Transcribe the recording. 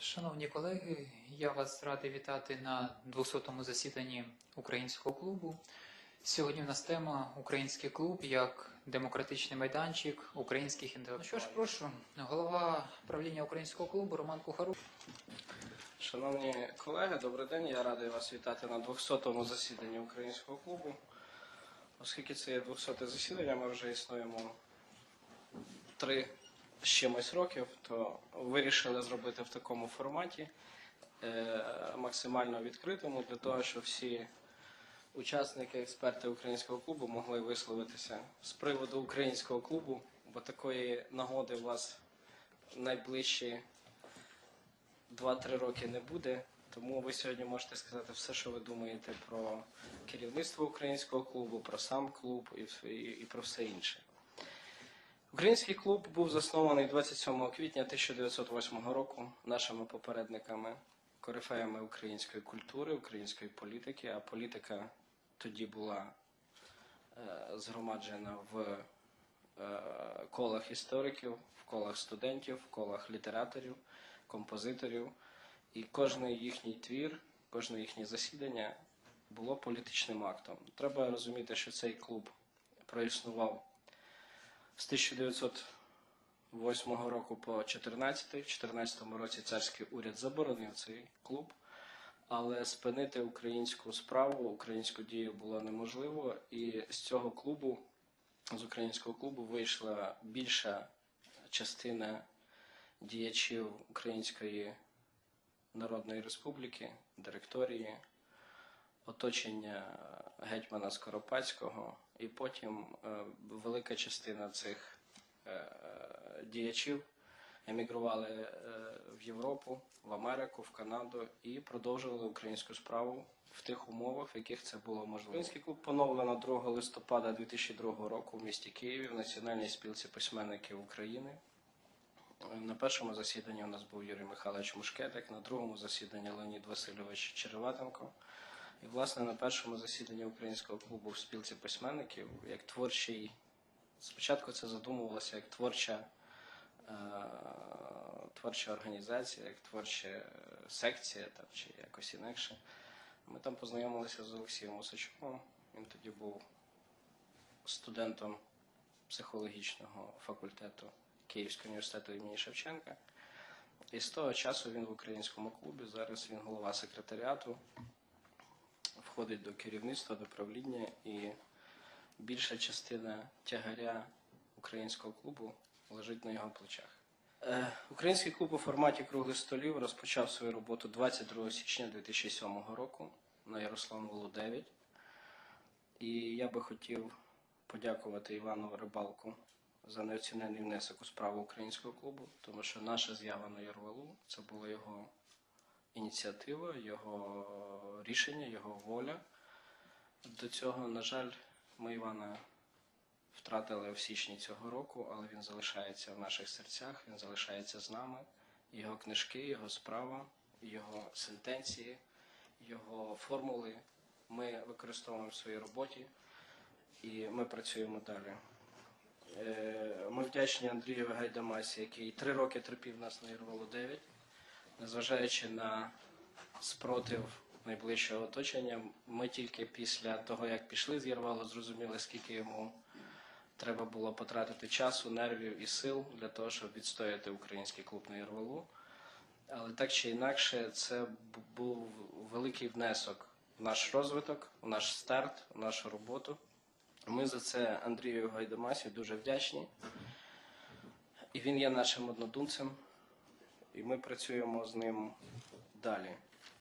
Шановні колеги, я вас радий вітати на 200-му засіданні українського клубу. Сьогодні в нас тема Український клуб як демократичний майданчик українських інтелектуалів. Ну що ж, прошу, голова правління українського клубу Роман Кухарук. Шановні колеги, добрий день. Я радий вас вітати на 200-му засіданні українського клубу. Оскільки це є 200-те засідання, ми вже існуємо три з чимось років, то вирішили зробити в такому форматі е, максимально відкритому для того, щоб всі учасники, експерти українського клубу могли висловитися з приводу українського клубу, бо такої нагоди у вас найближчі 2-3 роки не буде. Тому ви сьогодні можете сказати все, що ви думаєте про керівництво українського клубу, про сам клуб і, і, і про все інше. Український клуб був заснований 27 квітня 1908 року нашими попередниками, корифеями української культури, української політики, а політика тоді була е, згромаджена в е, колах істориків, в колах студентів, в колах літераторів, композиторів. І кожний їхній твір, кожне їхнє засідання було політичним актом. Треба розуміти, що цей клуб проіснував з 1908 року по 14 В 14 році царський уряд заборонив цей клуб, але спинити українську справу, українську дію було неможливо. І з цього клубу, з українського клубу, вийшла більша частина діячів Української Народної Республіки, директорії, оточення гетьмана Скоропадського, і потім е, велика частина цих е, діячів емігрували е, в Європу, в Америку, в Канаду і продовжували українську справу в тих умовах, в яких це було можливо. Український клуб поновлено 2 листопада 2002 року в місті Києві в Національній спілці письменників України. На першому засіданні у нас був Юрій Михайлович Мушкетик, на другому засіданні Леонід Васильович Череватенко. І, власне, на першому засіданні українського клубу в спілці письменників як творчий. Спочатку це задумувалося як творча, е, творча організація, як творча секція там, чи якось інакше. Ми там познайомилися з Олексієм Осачовим. Він тоді був студентом психологічного факультету Київського університету імені Шевченка. І з того часу він в українському клубі. Зараз він голова секретаріату, входить до керівництва, до правління, і більша частина тягаря українського клубу лежить на його плечах. Е, Український клуб у форматі круглих столів розпочав свою роботу 22 січня 2007 року на Ярославу 9. І я би хотів подякувати Івану Рибалку за неоцінений внесок у справу українського клубу, тому що наша з'ява на Ярвалу це була його ініціатива, його рішення, його воля. До цього, на жаль, ми Івана втратили в січні цього року, але він залишається в наших серцях, він залишається з нами. Його книжки, його справа, його сентенції, його формули ми використовуємо в своїй роботі і ми працюємо далі. Е, Ми вдячні Андрію Гайдамасі, який три роки терпів нас на Ірвалу 9, незважаючи на спротив найближчого оточення. Ми тільки після того, як пішли з Єрвалу, зрозуміли, скільки йому треба було потратити часу, нервів і сил для того, щоб відстояти український клуб на Єрвалу. Але так чи інакше, це був великий внесок в наш розвиток, в наш старт, в нашу роботу. Ми за це Андрію Гайдамасі дуже вдячні. І він є нашим однодумцем, і ми працюємо з ним далі.